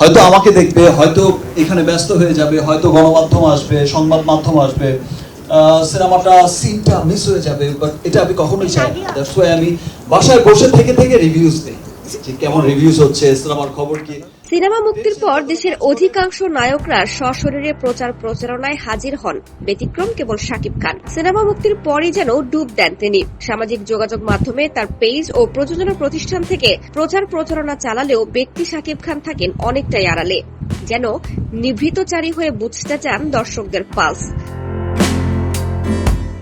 হয়তো আমাকে দেখবে, হয়তো এখানে ব্যস্ত হয়ে যাবে, হয়তো গণমাধ্যম আসবে, সংবাদ মাধ্যম আসবে সিনেমাটা, সিনটা মিস হয়ে যাবে বাট এটা আমি কখনোই চাই দ্যাটস ওয়াই আমি বাসায় বসে থেকে থেকে রিভিউজ দিই। যে কেমন রিভিউজ হচ্ছে, সিনেমার খবর কি? সিনেমা মুক্তির পর দেশের অধিকাংশ নায়করা সশরীরে প্রচার প্রচারণায় হাজির হন। ব্যতিক্রম কেবল শাকিব খান। সিনেমা মুক্তির পরই যেন ডুব দেন তিনি। সামাজিক যোগাযোগ মাধ্যমে তার পেজ ও প্রযোজনা প্রতিষ্ঠান থেকে প্রচার প্রচারণা চালালেও ব্যক্তি শাকিব খান থাকেন অনেকটাই আড়ালে। যেন নিভৃতচারী হয়ে বুঝতে চান দর্শকদের পালস।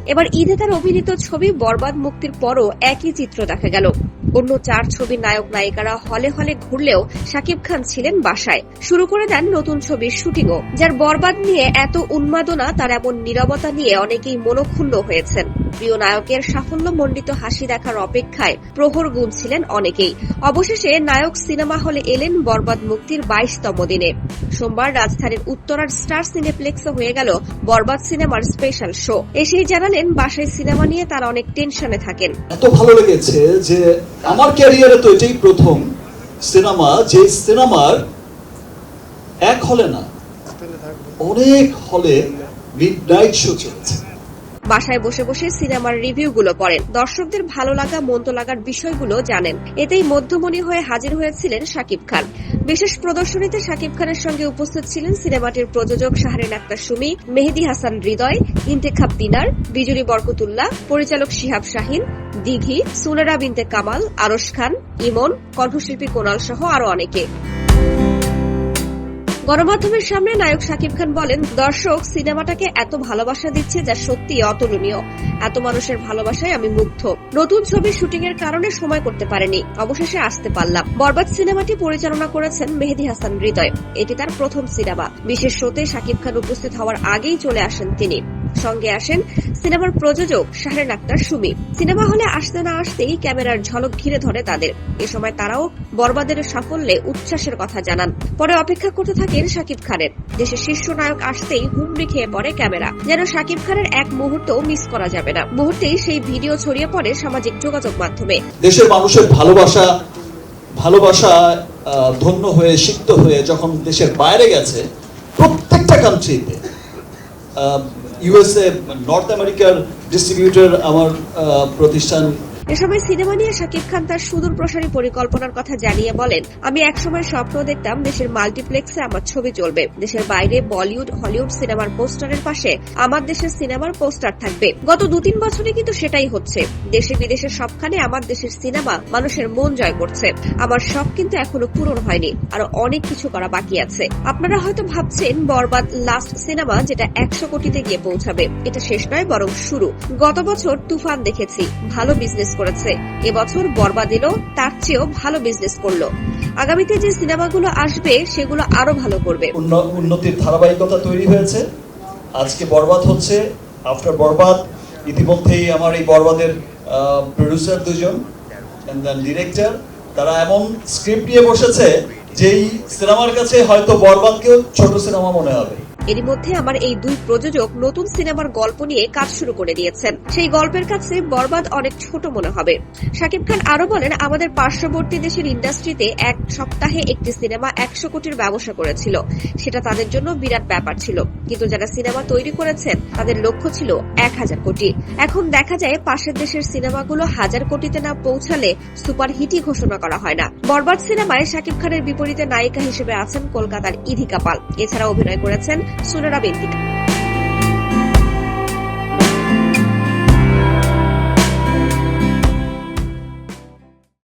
এবার ঈদে তার অভিনীত ছবি বরবাদ মুক্তির পরও একই চিত্র দেখা গেল। অন্য চার ছবির নায়ক নায়িকারা হলে হলে ঘুরলেও শাকিব খান ছিলেন বাসায়। শুরু করে দেন নতুন ছবির শুটিংও, যার বরবাদ নিয়ে এত উন্মাদনা, তার এমন নিরবতা নিয়ে অনেকেই মনক্ষুণ্ণ হয়েছেন। প্রিয় নায়কের সাফল্য মণ্ডিত হাসি দেখার অপেক্ষায় প্রহর গুনছিলেন অনেকেই। অবশেষে নায়ক সিনেমা হলে এলেন বরবাদ মুক্তির বাইশতম দিনে। সোমবার রাজধানীর উত্তরার স্টার সিনেপ্লেক্সে হয়ে গেল বরবাদ সিনেমার স্পেশাল শো। এসেই জানালেন, বাসায় সিনেমা নিয়ে তার অনেক টেনশনে থাকেন। এত ভালো লেগেছে যে আমার ক্যারিয়ারে তো এটাই প্রথম সিনেমা, যে সিনেমার এক হলে না, অনেক হলে মিড নাইট শো চলেছে। বাসায় বসে বসে সিনেমার রিভিউগুলো পড়েন। দর্শকদের ভালো লাগা, মন্দ লাগার বিষয়গুলো জানেন। এতেই মধ্যমণি হয়ে হাজির হয়েছিলেন শাকিব খান। বিশেষ প্রদর্শনীতে শাকিব খানের সঙ্গে উপস্থিত ছিলেন সিনেমাটির প্রযোজক শাহরিন আক্তার সুমি, মেহেদি হাসান হৃদয়, ইন্তেখাব দিনার বিজুরি বরকতুল্লাহ, পরিচালক শিহাব শাহিন, দিঘি সুনেরা বিনতে কামাল, আরশ খান, ইমন, কণ্ঠশিল্পী কোনাল সহ আরও অনেকে। গণমাধ্যমের সামনে নায়ক শাকিব খান বলেন, দর্শক, সিনেমাটাকে এত ভালোবাসা দিচ্ছে যা সত্যি অতুলনীয়। এত মানুষের ভালোবাসায় আমি মুগ্ধ। নতুন ছবির শুটিং এর কারণে সময় করতে পারেনি। অবশেষে আসতে পারলাম। বরবাদ সিনেমাটি পরিচালনা করেছেন মেহেদি হাসান হৃদয়। এটি তার প্রথম সিনেমা। বিশেষ শোতে শাকিব খান উপস্থিত হওয়ার আগেই চলে আসেন তিনি। সঙ্গে আসেন সিনেমার প্রযোজক শাহরেন আক্তার, সুমি। সিনেমা হলে আসতে না আসতেই ক্যামেরার ঝলক ঘিরে ধরে তাদের। এ সময় তারাও বরবাদের সাফল্যে উচ্ছ্বাসের কথা জানান। পরে অপেক্ষা করতে থাকেন শাকিব খানের। দেশের শীর্ষ নায়ক আসতেই হুমড়ি খেয়ে পড়ে ক্যামেরা। যেন শাকিব খানের এক মুহূর্ত মিস করা যাবে না। মুহূর্তেই সেই ভিডিও ছড়িয়ে পড়ে সামাজিক যোগাযোগ মাধ্যমে। দেশের মানুষের ভালোবাসা ভালোবাসা ধন্য হয়ে, সিক্ত হয়ে যখন দেশের বাইরে গেছে, প্রত্যেকটা কান্ট্রিতে ইউএসএ নর্থ আমেরিকার ডিস্ট্রিবিউটর আমার আহ, প্রতিষ্ঠান এ সময় সিনেমা নিয়ে শাকিব খান তার সুদূর প্রসারী পরিকল্পনার কথা জানিয়ে বলেন, আমি একসময় স্বপ্ন দেখতাম দেশের মাল্টিপ্লেক্সে আমার ছবি চলবে। দেশের বাইরে বলিউড, হলিউড সিনেমার পোস্টারের পাশে আমার দেশের সিনেমার পোস্টার থাকবে। গত দু তিন বছরে কিন্তু সেটাই হচ্ছে। দেশে বিদেশে সবখানে আমার দেশের সিনেমা মানুষের মন জয় করছে। আমার সব কিন্তু এখনও পূরণ হয়নি। আরও অনেক কিছু করা বাকি আছে। আপনারা হয়তো ভাবছেন, বরবাদ লাস্ট সিনেমা যেটা একশো কোটিতে গিয়ে পৌঁছাবে। এটা শেষ নয়, বরং শুরু। গত বছর তুফান দেখেছি। ভালো বিজনেস করেছে। এবছর বরবাদ এলো তার চেয়েও ভালো বিজনেস করল। আগামীতে যে সিনেমাগুলো আসবে, সেগুলো আরও ভালো করবে। উন্নতির ধারাবাহিকতা তৈরি হয়েছে। আজকে বরবাদ হচ্ছে। আফটার বরবাদ, ইতিমধ্যেই আমার এই বরবাদের প্রডিউসার দুজন ডিরেক্টর তারা এমন স্ক্রিপ্ট নিয়ে বসেছে, যেই সিনেমার কাছে হয়তো বরবাদকেও ছোট সিনেমা মনে হবে। এরই মধ্যে আমার এই দুই প্রযোজক নতুন সিনেমার গল্প নিয়ে কাজ শুরু করে দিয়েছেন। সেই গল্পের কাছে বরবাদ অনেক ছোট মনে হবে। শাকিব খান আরও বলেন, আমাদের পার্শ্ববর্তী দেশের ইন্ডাস্ট্রিতে এক সপ্তাহে একটি সিনেমা একশো কোটির ব্যবসা করেছিল। সেটা তাদের জন্য বিরাট ব্যাপার ছিল। কিন্তু যারা সিনেমা তৈরি করেছেন, তাদের লক্ষ্য ছিল এক হাজার কোটি। এখন দেখা যায়, পাশের দেশের সিনেমাগুলো হাজার কোটিতে না পৌঁছালে সুপার হিটই ঘোষণা করা হয় না। বরবাদ সিনেমায় শাকিব খানের বিপরীতে নায়িকা হিসেবে আছেন কলকাতার ইধিকা পাল। এছাড়া অভিনয় করেছেন sulle raventi